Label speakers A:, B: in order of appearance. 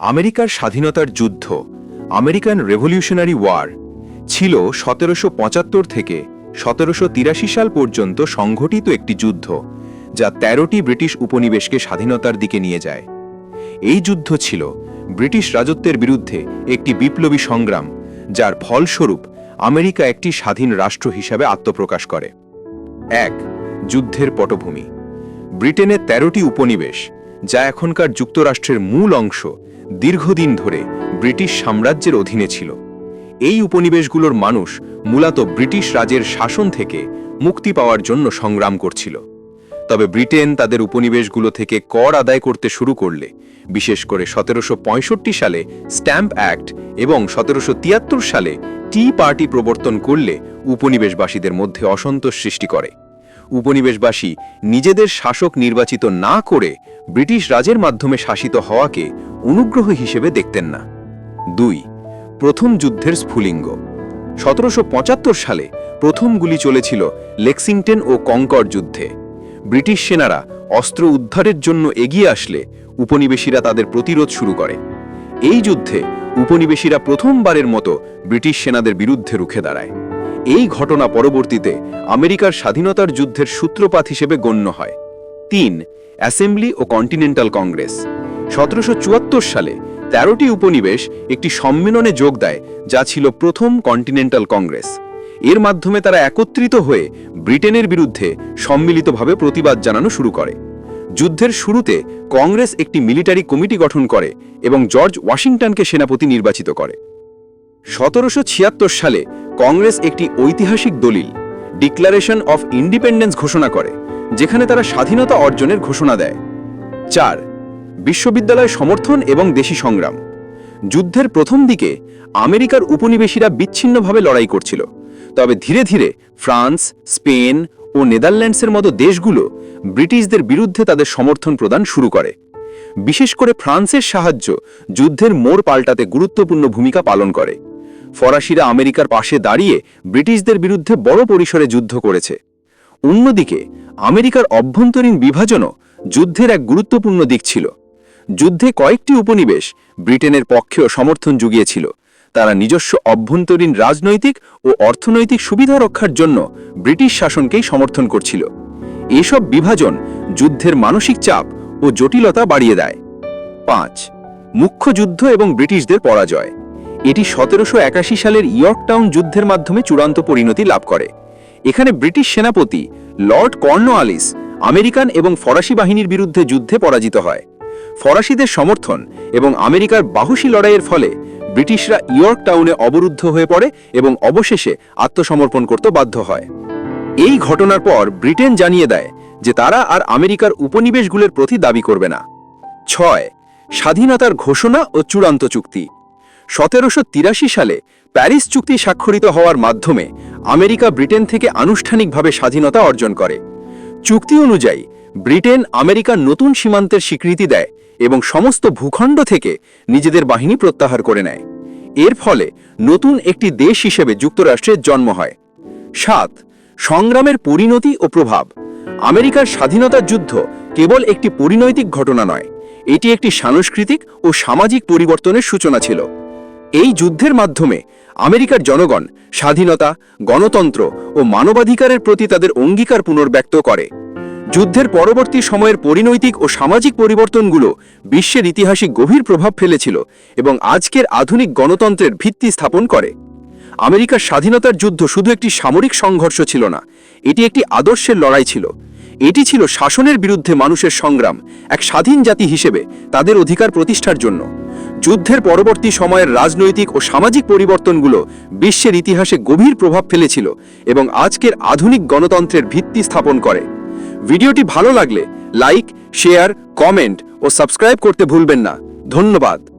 A: আমেরিকার স্বাধীনতার যুদ্ধ, আমেরিকান রেভলিউশনারি ওয়ার, ছিল সতেরোশো পঁচাত্তর থেকে সতেরোশো তিরাশি সাল পর্যন্ত সংঘটিত একটি যুদ্ধ, যা তেরোটি ব্রিটিশ উপনিবেশকে স্বাধীনতার দিকে নিয়ে যায়। এই যুদ্ধ ছিল ব্রিটিশ রাজত্বের বিরুদ্ধে একটি বিপ্লবী সংগ্রাম, যার ফলস্বরূপ আমেরিকা একটি স্বাধীন রাষ্ট্র হিসাবে আত্মপ্রকাশ করে। এক, যুদ্ধের পটভূমি। ব্রিটেনের তেরোটি উপনিবেশ, যা এখনকার যুক্তরাষ্ট্রের মূল অংশ দীর্ঘদিন ধরে ব্রিটিশ সাম্রাজ্যের অধীনে ছিল। এই উপনিবেশগুলোর মানুষ মূলত ব্রিটিশ রাজের শাসন থেকে মুক্তি পাওয়ার জন্য সংগ্রাম করছিল। তবে ব্রিটেন তাদের উপনিবেশগুলো থেকে কর আদায় করতে শুরু করলে, বিশেষ করে সতেরোশো পঁয়ষট্টি সালে স্ট্যাম্প অ্যাক্ট এবং সতেরোশো তিয়াত্তর সালে টি পার্টি প্রবর্তন করলে উপনিবেশবাসীদের মধ্যে অসন্তোষ সৃষ্টি করে। উপনিবেশবাসী নিজেদের শাসক নির্বাচিত না করে ব্রিটিশ রাজের মাধ্যমে শাসিত হওয়াকে অনুগ্রহ হিসেবে দেখতেন না। দুই, প্রথম যুদ্ধের স্ফুলিঙ্গ। সতেরোশো পঁচাত্তর সালে প্রথম গুলি চলেছিল লেক্সিংটন ও কঙ্কর যুদ্ধে। ব্রিটিশ সেনারা অস্ত্র উদ্ধারের জন্য এগিয়ে আসলে উপনিবেশীরা তাদের প্রতিরোধ শুরু করে। এই যুদ্ধে উপনিবেশীরা প্রথমবারের মতো ব্রিটিশ সেনাদের বিরুদ্ধে রুখে দাঁড়ায়। এই ঘটনা পরবর্তীতে আমেরিকার স্বাধীনতার যুদ্ধের সূত্রপাত হিসেবে গণ্য হয়। তিন, অ্যাসেম্বলি ও কন্টিনেন্টাল কংগ্রেস। সতেরোশো চুয়াত্তর সালে তেরোটি উপনিবেশ একটি সম্মেলনে যোগ দেয়, যা ছিল প্রথম কন্টিনেন্টাল কংগ্রেস। এর মাধ্যমে তারা একত্রিত হয়ে ব্রিটেনের বিরুদ্ধে সম্মিলিতভাবে প্রতিবাদ জানানো শুরু করে। যুদ্ধের শুরুতে কংগ্রেস একটি মিলিটারি কমিটি গঠন করে এবং জর্জ ওয়াশিংটনকে সেনাপতি নির্বাচিত করে। সতেরোশো ছিয়াত্তর সালে কংগ্রেস একটি ঐতিহাসিক দলিল ডিক্লারেশন অফ ইন্ডিপেন্ডেন্স ঘোষণা করে, যেখানে তারা স্বাধীনতা অর্জনের ঘোষণা দেয়। চার, বিশ্ববিদ্যালয় সমর্থন এবং দেশি সংগ্রাম। যুদ্ধের প্রথম দিকে আমেরিকার উপনিবেশীরা বিচ্ছিন্নভাবে লড়াই করছিল, তবে ধীরে ধীরে ফ্রান্স, স্পেন ও নেদারল্যান্ডসের মতো দেশগুলো ব্রিটিশদের বিরুদ্ধে তাদের সমর্থন প্রদান শুরু করে। বিশেষ করে ফ্রান্সের সাহায্য যুদ্ধের মোড় পাল্টাতে গুরুত্বপূর্ণ ভূমিকা পালন করে। ফরাসিরা আমেরিকার পাশে দাঁড়িয়ে ব্রিটিশদের বিরুদ্ধে বড় পরিসরে যুদ্ধ করেছে। অন্যদিকে, আমেরিকার অভ্যন্তরীণ বিভাজনও যুদ্ধের এক গুরুত্বপূর্ণ দিক ছিল। যুদ্ধে কয়েকটি উপনিবেশ ব্রিটেনের পক্ষেও সমর্থন জুগিয়েছিল। তারা নিজস্ব অভ্যন্তরীণ রাজনৈতিক ও অর্থনৈতিক সুবিধা রক্ষার জন্য ব্রিটিশ শাসনকেই সমর্থন করছিল। এসব বিভাজন যুদ্ধের মানসিক চাপ ও জটিলতা বাড়িয়ে দেয়। পাঁচ, মুখ্য যুদ্ধ এবং ব্রিটিশদের পরাজয়। এটি সতেরোশো একাশি সালের ইয়র্কটাউন যুদ্ধের মাধ্যমে চূড়ান্ত পরিণতি লাভ করে। এখানে ব্রিটিশ সেনাপতি লর্ড কর্নওয়ালিস আমেরিকান এবং ফরাসি বাহিনীর বিরুদ্ধে যুদ্ধে পরাজিত হয়। ফরাসিদের সমর্থন এবং আমেরিকার বাহুসী লড়াইয়ের ফলে ব্রিটিশরা ইয়র্ক টাউনে অবরুদ্ধ হয়ে পড়ে এবং অবশেষে আত্মসমর্পণ করতে বাধ্য হয়। এই ঘটনার পর ব্রিটেন জানিয়ে দেয় যে তারা আর আমেরিকার উপনিবেশগুলোর প্রতি দাবি করবে না। ছয়, স্বাধীনতার ঘোষণা ও চূড়ান্ত চুক্তি। সতেরোশো তিরাশি সালে প্যারিস চুক্তি স্বাক্ষরিত হওয়ার মাধ্যমে আমেরিকা ব্রিটেন থেকে আনুষ্ঠানিকভাবে স্বাধীনতা অর্জন করে। চুক্তি অনুযায়ী, ব্রিটেন আমেরিকার নতুন সীমান্তের স্বীকৃতি দেয় এবং সমস্ত ভূখণ্ড থেকে নিজেদের বাহিনী প্রত্যাহার করে নেয়। এর ফলে নতুন একটি দেশ হিসেবে যুক্তরাষ্ট্রের জন্ম হয়। সাত, সংগ্রামের পরিণতি ও প্রভাব। আমেরিকার স্বাধীনতার যুদ্ধ কেবল একটি পরিণৈতিক ঘটনা নয়, এটি একটি সাংস্কৃতিক ও সামাজিক পরিবর্তনের সূচনা ছিল। এই যুদ্ধের মাধ্যমে আমেরিকার জনগণ, স্বাধীনতা, গণতন্ত্র ও মানবাধিকারের প্রতি তাদের অঙ্গীকার পুনর্ব্যক্ত করে। যুদ্ধের পরবর্তী সময়ের পরিনৈতিক ও সামাজিক পরিবর্তনগুলো বিশ্বের ইতিহাসে গভীর প্রভাব ফেলেছিল এবং আজকের আধুনিক গণতন্ত্রের ভিত্তি স্থাপন করে। আমেরিকার স্বাধীনতার যুদ্ধ শুধু একটি সামরিক সংঘর্ষ ছিল না, এটি একটি আদর্শের লড়াই ছিল। এটি ছিল শাসনের বিরুদ্ধে মানুষের সংগ্রাম, এক স্বাধীন জাতি হিসেবে তাদের অধিকার প্রতিষ্ঠার জন্য। যুদ্ধের পরবর্তী সময়ের রাজনৈতিক ও সামাজিক পরিবর্তনগুলো বিশ্বের ইতিহাসে গভীর প্রভাব ফেলেছিল এবং আজকের আধুনিক গণতন্ত্রের ভিত্তি স্থাপন করে। ভিডিওটি ভালো লাগলে লাইক, শেয়ার, কমেন্ট ও সাবস্ক্রাইব করতে ভুলবেন না। ধন্যবাদ।